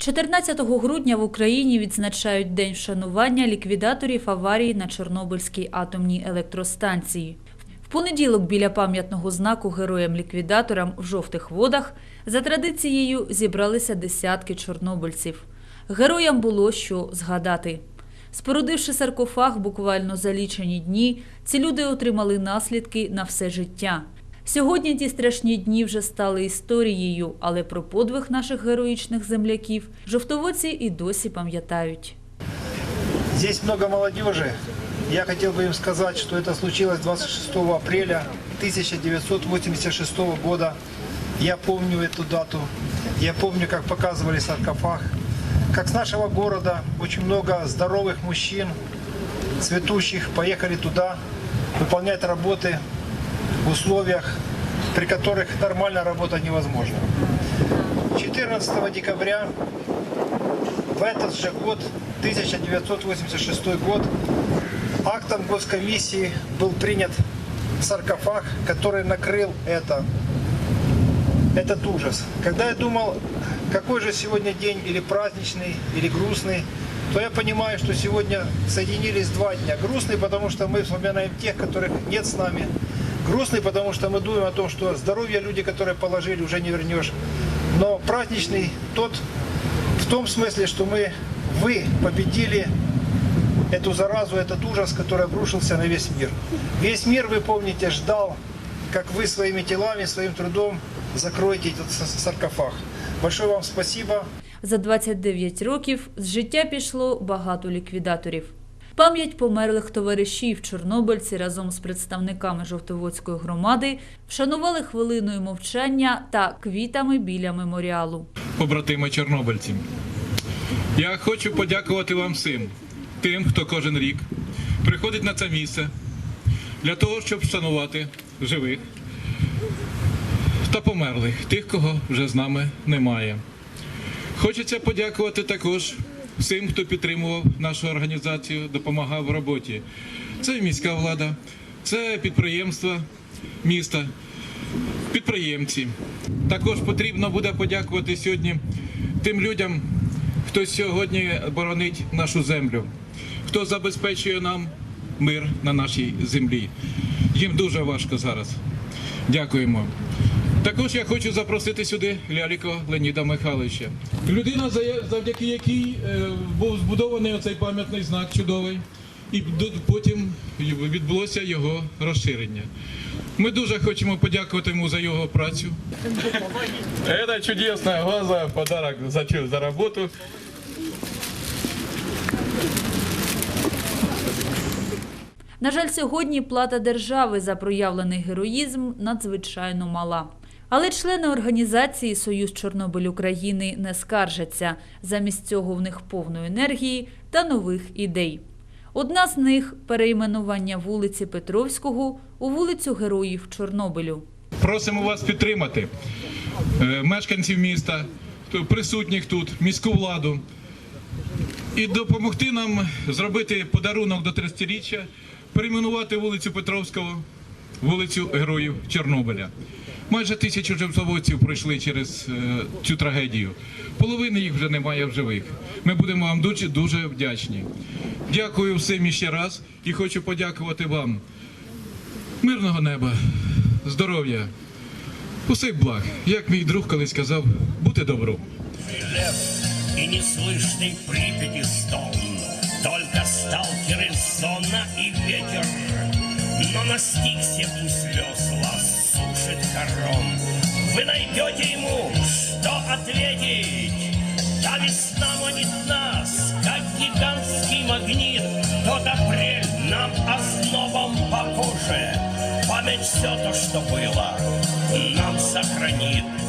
14 грудня в Україні відзначають День вшанування ліквідаторів аварії на Чорнобильській атомній електростанції. В понеділок біля пам'ятного знаку героям-ліквідаторам в жовтих водах за традицією зібралися десятки чорнобильців. Героям було що згадати. Спорудивши саркофаг буквально за лічені дні, ці люди отримали наслідки на все життя. Сьогодні ті страшні дні вже стали історією, але про подвиг наших героїчних земляків жовтоводці і досі пам'ятають. Здесь много молодежи. Я хотел бы им сказать, что это случилось 26 апреля 1986 года. Я помню эту дату. Я помню, как показывали саркофаг. Как с нашего города очень много здоровых мужчин, цветущих, поехали туда выполнять работы в условиях, при которых нормально работать невозможно. 14 декабря в этот же год, 1986 год, актом госкомиссии был принят саркофаг, который накрыл это, этот ужас. Когда я думал, какой же сегодня день, или праздничный, или грустный, то я понимаю, что сегодня соединились два дня. Грустный, потому что мы вспоминаем тех, которых нет с нами. Грустный, потому что мы думаем о том, что здоровье люди, которые положили, уже не вернешь. Но праздничный тот, в том смысле, что мы, вы победили эту заразу, этот ужас, который обрушился на весь мир. Весь мир, вы помните, ждал, как вы своими телами, своим трудом закроете этот с- саркофаг. Большое вам спасибо. За 29 років з життя пішло багато ліквідаторів. Пам'ять померлих товаришів чорнобильці разом з представниками Жовтоводської громади вшанували хвилиною мовчання та квітами біля меморіалу. побратими чорнобильці. Я хочу подякувати вам всім, тим, хто кожен рік приходить на це місце для того, щоб вшанувати живих та померлих, тих, кого вже з нами немає. Хочеться подякувати також всім, хто підтримував нашу організацію, допомагав в роботі. Це міська влада, це підприємства міста, підприємці. Також потрібно буде подякувати сьогодні тим людям, хто сьогодні боронить нашу землю, хто забезпечує нам мир на нашій землі. Їм дуже важко зараз. Дякуємо. Також я хочу запросити сюди Ляліко Леоніда Михайловича. Людина, завдяки якій е, був збудований оцей пам'ятний знак чудовий, і потім відбулося його розширення. Ми дуже хочемо подякувати йому за його працю. Это чудесная ваза, подарок за, за работу. На жаль, сьогодні плата держави за проявлений героїзм надзвичайно мала. Але члени організації Союз Чорнобиль України не скаржаться. Замість цього в них повно енергії та нових ідей. Одна з них перейменування вулиці Петровського у вулицю Героїв Чорнобилю. Просимо вас підтримати е, мешканців міста, присутніх тут, міську владу і допомогти нам зробити подарунок до 30-річчя, перейменувати вулицю Петровського, вулицю Героїв Чорнобиля. Майже тисячу жовтоводців пройшли через е, цю трагедію. Половини їх вже немає в живих. Ми будемо вам дуже дуже вдячні. Дякую всім іще раз і хочу подякувати вам. Мирного неба, здоров'я, усіх благ. Як мій друг колись казав, бути добру. лев и неслышный Припяти стон. Только сталкеры зона и ветер, но настиг сему слез вас Сушит корон. Вы найдете ему, что ответить. Та весна манит нас, как гигантский магнит. Тот апрель нам ознобом по коже. Память все то, что было, нам сохранит.